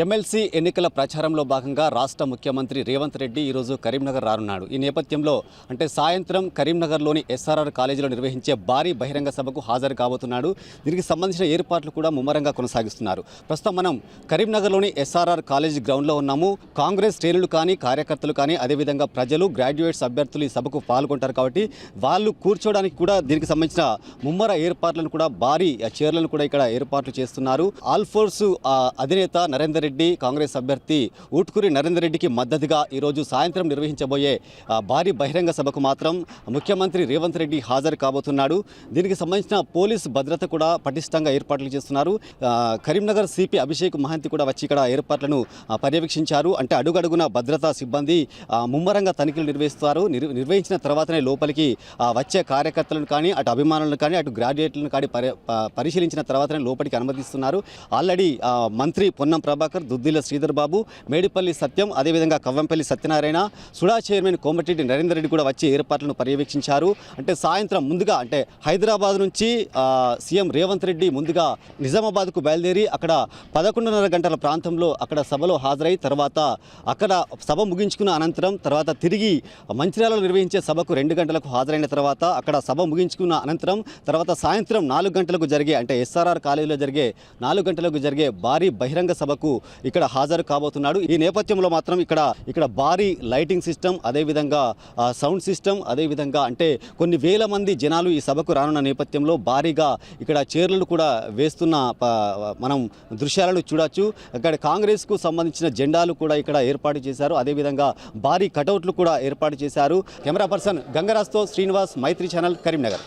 MLC ఎన్నికల ప్రచారంలో భాగంగా రాష్ట్ర ముఖ్యమంత్రి రేవంత్ రెడ్డి ఈరోజు కరీంనగర్ రానున్నాడు. ఈ నేపథ్యంలో అంటే సాయంత్రం కరీంనగర్లోని ఎస్ఆర్ఆర్ కాలేజీలో నిర్వహించే భారీ బహిరంగ సభకు హాజరు కాబోతున్నాడు. దీనికి సంబంధించిన ఏర్పాట్లు కూడా ముమ్మరంగా కొనసాగిస్తున్నారు. ప్రస్తుతం మనం కరీంనగర్లోని ఎస్ఆర్ఆర్ కాలేజీ గ్రౌండ్లో ఉన్నాము. కాంగ్రెస్ శ్రేణులు కానీ కార్యకర్తలు కానీ అదేవిధంగా ప్రజలు గ్రాడ్యుయేట్స్ అభ్యర్థులు ఈ సభకు పాల్గొంటారు కాబట్టి వాళ్ళు కూర్చోవడానికి కూడా దీనికి సంబంధించిన ముమ్మర ఏర్పాట్లను కూడా భారీ చీరలను కూడా ఇక్కడ ఏర్పాట్లు చేస్తున్నారు. ఆల్ఫోర్స్ అధినేత నరేందర్ రెడ్డి కాంగ్రెస్ అభ్యర్థి ఊట్కూరి నరేందర్ రెడ్డికి మద్దతుగా ఈరోజు సాయంత్రం నిర్వహించబోయే భారీ బహిరంగ సభకు మాత్రం ముఖ్యమంత్రి రేవంత్ రెడ్డి హాజరు కాబోతున్నాడు. దీనికి సంబంధించిన పోలీస్ భద్రత కూడా పటిష్టంగా ఏర్పాట్లు చేస్తున్నారు. కరీంనగర్ సిపి అభిషేక్ మహంతి కూడా వచ్చి ఇక్కడ ఏర్పాట్లను పర్యవేక్షించారు. అంటే అడుగడుగున భద్రతా సిబ్బంది ముమ్మరంగా తనిఖీలు నిర్వహిస్తారు. నిర్వహించిన తర్వాతనే లోపలికి వచ్చే కార్యకర్తలను కానీ అటు అభిమానులను కానీ అటు గ్రాడ్యుయేట్లను కానీ పరి- పరిశీలించిన తర్వాతనే లోపలికి అనుమతిస్తున్నారు. ఆల్రెడీ మంత్రి పొన్నం ప్రభాకర్ దుద్దిల శ్రీధర్ బాబు మేడిపల్లి సత్యం అదేవిధంగా కవ్వంపల్లి సత్యనారాయణ సుడా చైర్మన్ కోమటిరెడ్డి నరేందర్ రెడ్డి కూడా వచ్చి ఏర్పాట్లను పర్యవేక్షించారు. అంటే సాయంత్రం ముందుగా అంటే హైదరాబాద్ నుంచి సీఎం రేవంత్ రెడ్డి ముందుగా నిజామాబాద్కు బయలుదేరి అక్కడ పదకొండున్నర గంటల ప్రాంతంలో అక్కడ సభలో హాజరై తర్వాత అక్కడ సభ ముగించుకున్న అనంతరం తర్వాత తిరిగి మంచిర్యాలలో నిర్వహించే సభకు రెండు గంటలకు హాజరైన తర్వాత అక్కడ సభ ముగించుకున్న అనంతరం తర్వాత సాయంత్రం నాలుగు గంటలకు జరిగే అంటే ఎస్ఆర్ఆర్ కాలేజీలో జరిగే నాలుగు గంటలకు జరిగే భారీ బహిరంగ సభకు ఇక్కడ హాజరు కాబోతున్నాడు. ఈ నేపథ్యంలో మాత్రం ఇక్కడ ఇక్కడ భారీ లైటింగ్ సిస్టమ్ అదేవిధంగా సౌండ్ సిస్టమ్ అదేవిధంగా అంటే కొన్ని వేల మంది జనాలు ఈ సభకు రానున్న నేపథ్యంలో భారీగా ఇక్కడ చీరలు కూడా వేస్తున్న మనం దృశ్యాలను చూడొచ్చు. ఇక్కడ కాంగ్రెస్కు సంబంధించిన జెండాలు కూడా ఇక్కడ ఏర్పాటు చేశారు. అదేవిధంగా భారీ కటౌట్లు కూడా ఏర్పాటు చేశారు. కెమెరా పర్సన్ గంగరాజ్తో శ్రీనివాస్ మైత్రి ఛానల్ కరీంనగర్.